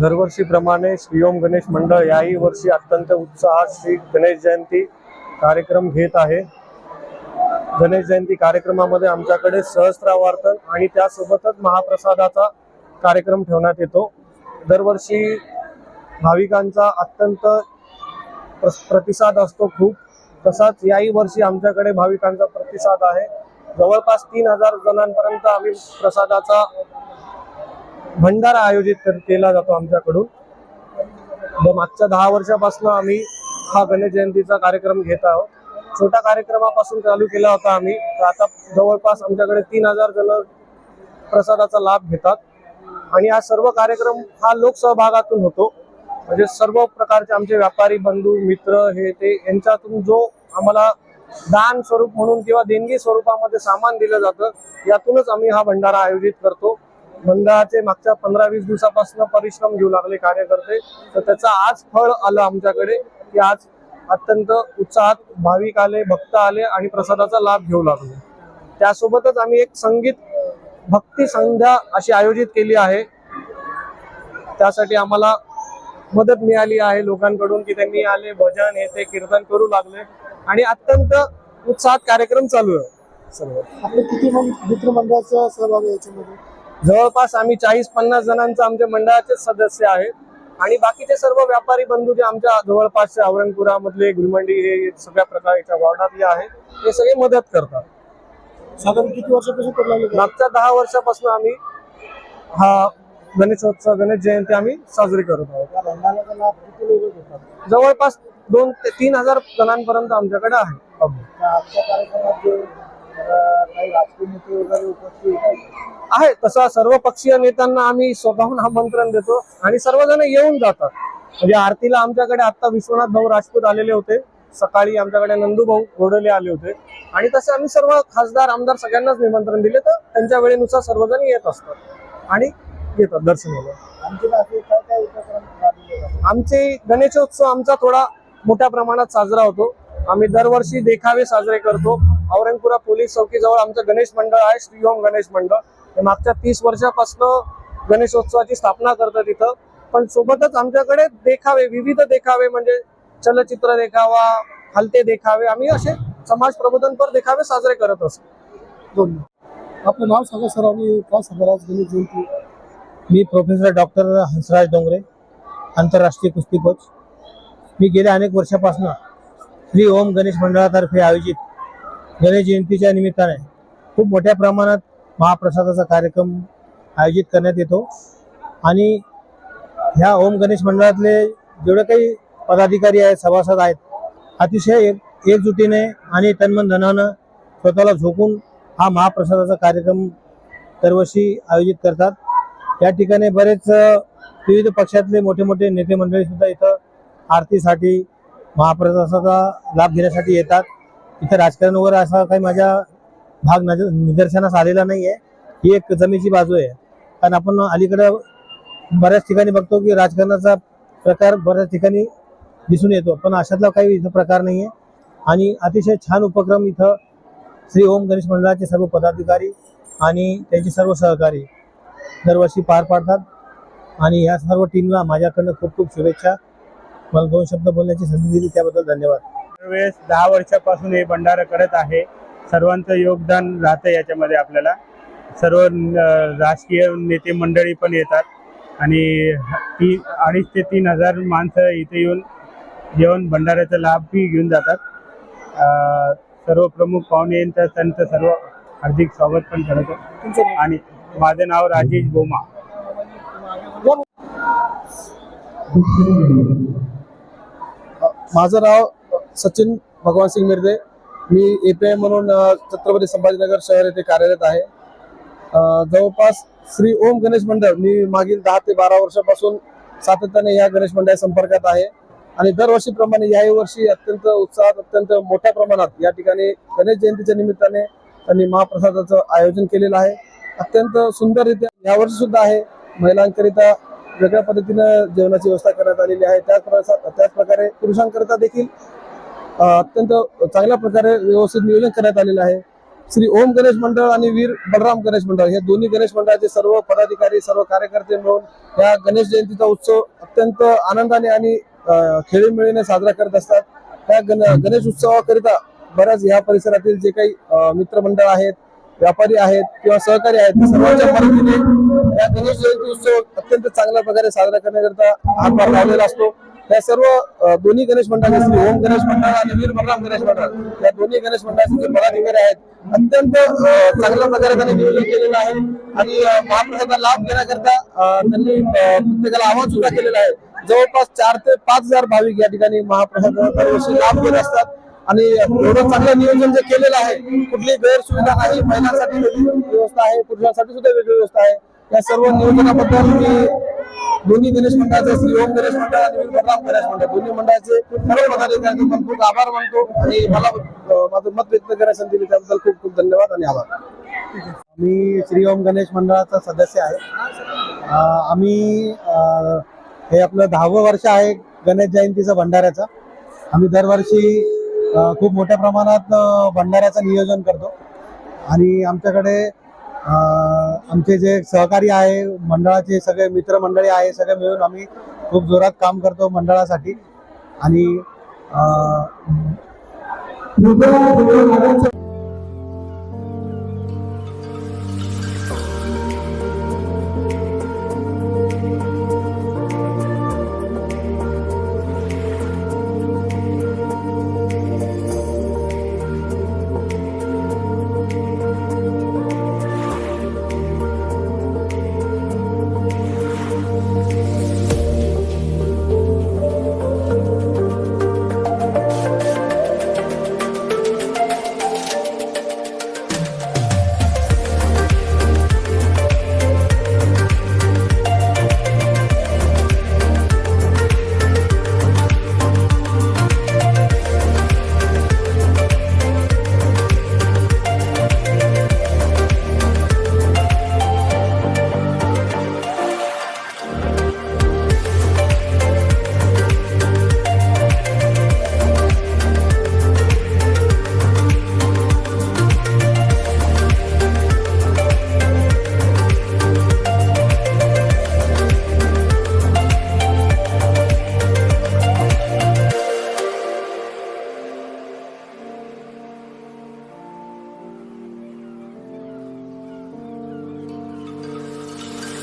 दरवर्षीप्रमाणे श्रीओम गणेश मंडळ याही वर्षी अत्यंत उत्साहात श्री गणेश जयंती कार्यक्रम घेत आहे. गणेश जयंती कार्यक्रमामध्ये आमच्याकडे सहस्त्रावर्तन आणि त्यासोबतच महाप्रसादाचा कार्यक्रम ठेवण्यात येतो. दरवर्षी भाविकांचा अत्यंत प्र- प्रतिसाद असतो खूप. तसाच याही वर्षी आमच्याकडे भाविकांचा प्रतिसाद आहे. जवळपास तीन हजार जणांपर्यंत आम्ही प्रसादाचा भंडारा आयोजित कर- केला जातो आमच्याकडून. मागच्या दहा वर्षापासून आम्ही हा गणेश जयंतीचा कार्यक्रम घेत आहोत. छोट्या कार्यक्रमापासून चालू केला होता आम्ही. तर आता जवळपास आमच्याकडे तीन हजार जण प्रसादाचा लाभ घेतात. आणि हा सर्व कार्यक्रम हा लोकसहभागातून होतो. म्हणजे सर्व प्रकारचे आमचे व्यापारी बंधू मित्र हे ते यांच्यातून जो आम्हाला दान स्वरूप म्हणून किंवा देणगी स्वरूपामध्ये सामान दिलं जातं यातूनच आम्ही हा भंडारा आयोजित करतो. मंडळाचे मागच्या पंधरा वीस दिवसापासून परिश्रम घेऊ लागले कार्यकर्ते. तर त्याचा आज फळ आलं आमच्याकडे की आज अत्यंत उत्साहात भाविक आले भक्त आले आणि प्रसादाचा लाभ घेऊ लागले. त्यासोबतच आम्ही एक संगीत भक्ती संध्या अशी आयोजित केली आहे. त्यासाठी आम्हाला मदत मिळाली आहे लोकांकडून की त्यांनी आले भजन हे ते कीर्तन करू लागले आणि अत्यंत उत्साहात कार्यक्रम चालू आहे. सर्व. आपले किती मित्रमंडळाचा सहभाग याच्यामध्ये? जवळपास आम्ही चाळीस पन्नास जणांचं आमच्या मंडळाचे सदस्य आहेत. आणि बाकीचे सर्व व्यापारी बंधू जे आमच्या जवळपासच्या औरंगपुरामधले गुलमंडी हे सगळ्या प्रकारच्या वॉर्डातले आहेत ते सगळे मदत करतात. साधारण किती वर्षापासून मागच्या दहा वर्षापासून आम्ही हा गणेशोत्सव गणेश जयंती आम्ही साजरी करत आहोत. जवळपास दोन ते तीन हजार जणांपर्यंत आमच्याकडे आहे. नेते वगैरे उपस्थित आहेत, आहे तसा सर्व पक्षीय नेत्यांना आम्ही स्वतःहून आमंत्रण देतो आणि सर्वजण येऊन जातात. म्हणजे आरतीला आमच्याकडे आता विश्वनाथ भाऊ राजपूत आलेले होते. सकाळी आमच्याकडे नंदू भाऊ घोडले आले होते. आणि तसे आम्ही सर्व खासदार आमदार सगळ्यांनाच निमंत्रण दिले तर त्यांच्या वेळेनुसार सर्वजण येत असतात आणि येतात दर्शनाला. आणखीन असे काय काय उपक्रम राबवले जातात? आमचे गणेशोत्सव आमचा थोडा मोठ्या प्रमाणात साजरा होतो. आम्ही दरवर्षी देखावे साजरे करतो. औरंगपुरा पोलीस चौकीजवळ आमचं गणेश मंडळ आहे श्रीओम गणेश मंडळ. हे मागच्या तीस वर्षापासून गणेशोत्सवाची स्थापना करतात तिथं पण सोबतच आमच्याकडे देखावे विविध देखावे म्हणजे चलचित्र देखावा हलते देखावे आम्ही असे समाज प्रबोधनपर देखावे साजरे करत असतो. आपलं नाव सांगा सर आणि काय सांगा आज गणेश जयंती? मी प्रोफेसर डॉक्टर हंसराज डोंगरे आंतरराष्ट्रीय कुस्ती कोच मी गेल्या अनेक वर्षापासून श्री ओम गणेश मंडळातर्फे आयोजित गणेश जयंतीच्या निमित्ताने खूप मोठ्या प्रमाणात महाप्रसादाचा कार्यक्रम आयोजित करण्यात येतो. आणि ह्या ओम गणेश मंडळातले जेवढे काही पदाधिकारी आहेत सभासद आहेत अतिशय एक एकजुटीने आणि तन्मन धनानं स्वतःला झोकून हा महाप्रसादाचा कार्यक्रम दरवर्षी आयोजित करतात. या ठिकाणी बरेच विविध पक्षातले मोठे मोठे नेते मंडळी सुद्धा इथं आरतीसाठी महाप्रसादाचा लाभ घेण्यासाठी येतात. इथं राजकारण वगैरे असा काही माझ्या भाग निदर्शनास आलेला नाही आहे ही एक जमेची बाजू आहे. कारण आपण अलीकडं बऱ्याच ठिकाणी बघतो की राजकारणाचा प्रकार बऱ्याच ठिकाणी दिसून येतो. पण अशातला काही इथं प्रकार नाही आहे आणि अतिशय छान उपक्रम इथं श्री ओम गणेश मंडळाचे सर्व पदाधिकारी आणि त्यांचे सर्व सहकारी दरवर्षी पार पाडतात. आणि या सर्व टीमला माझ्याकडनं खूप खूप शुभेच्छा. मला दोन शब्द बोलण्याची संधी दिली त्याबद्दल धन्यवाद. वेळेस दहा वर्षापासून हे भंडारा करत आहे. सर्वांचं योगदान राहतं याच्यामध्ये आपल्याला. सर्व राजकीय नेते मंडळी पण येतात. आणि ती अडीच ते तीन हजार माणसं इथे येऊन जेवण भंडाऱ्याचा लाभही घेऊन जातात. सर्व प्रमुख पाहुणे यांचं त्यांचं सर्व हार्दिक स्वागत पण करतो. आणि माझं नाव राजेश बोमा. माझं नाव सचिन भगवान सिंग मिर्दे. मी एपीआय म्हणून छत्रपती संभाजीनगर शहर येथे कार्यरत आहे. जवळपास श्री ओम गणेश मंडळ मी मागील दहा ते बारा वर्षापासून सातत्याने या गणेश मंडळा संपर्कात आहे. आणि दरवर्षीप्रमाणे याही वर्षी अत्यंत उत्साहात अत्यंत मोठ्या प्रमाणात या ठिकाणी गणेश जयंतीच्या निमित्ताने त्यांनी महाप्रसादाचं आयोजन केलेलं आहे. अत्यंत सुंदररित्या यावर्षी सुद्धा आहे. महिलांकरिता वेगळ्या पद्धतीनं जेवणाची व्यवस्था करण्यात आलेली आहे. त्याच त्याच प्रकारे पुरुषांकरिता देखील अत्यंत चांगल्या प्रकारे व्यवस्थित नियोजन करण्यात आलेलं आहे. श्री ओम गणेश मंडळ आणि वीर बलराम गणेश मंडळ हे दोन्ही गणेश मंडळाचे सर्व पदाधिकारी सर्व कार्यकर्ते मिळून या गणेश जयंतीचा उत्सव अत्यंत आनंदाने आणि खेळीमेळीने साजरा करत असतात. त्या गणेश उत्सवाकरिता बऱ्याच या परिसरातील जे काही मित्रमंडळ आहेत व्यापारी आहेत किंवा सहकारी आहेत सर्वांच्या मदतीने या गणेश जयंती उत्सव अत्यंत चांगल्या प्रकारे साजरा करण्याकरिता हातभार लावलेला असतो. या सर्व दोन्ही गणेश मंडळ श्री ओम गणेश मंडळ आणि वीर बलराम गणेश मंडळ या दोन्ही गणेश मंडळाचे जे पदाधिकारी आहेत अत्यंत चांगल्या प्रकारे त्यांनी नियोजन केलेलं आहे. आणि अं, लाभ घेण्याकरता त्यांनी प्रत्येकाला आवाहन सुद्धा केलेला आहे. जवळपास चार ते पाच हजार भाविक या ठिकाणी महाप्रसादाचा दरवर्षी लाभ घेत असतात. आणि एवढं चांगलं नियोजन जे केलेलं आहे कुठली गैरसुविधा नाही महिलांसाठी वेगळी व्यवस्था आहे पुरुषांसाठी सुद्धा वेगळी व्यवस्था आहे. या सर्व नियोजनाबद्दल मी दोन्ही गणेश मंडळाचे श्री ओम गणेश मंडळ आणि बलराम गणेश मंडळ. दोन्ही मंडळाचे सर्व पदाधिकाऱ्यांचे पण खूप आभार मानतो आणि मला माझं मत व्यक्त करायला संधी दिली त्याबद्दल खूप खूप धन्यवाद आणि आभार. मी श्री ओम गणेश मंडळाचा सदस्य आहे. आम्ही हे आपलं दहावं वर्ष आहे गणेश जयंतीचं भंडाऱ्याचं. आम्ही दरवर्षी खूप मोठ्या प्रमाणात भंडाऱ्याचं नियोजन करतो. आणि आमच्याकडे आमचे जे सहकारी आहे मंडळाचे सगळे मित्रमंडळी आहे सगळे मिळून आम्ही खूप जोरात काम करतो मंडळासाठी. आणि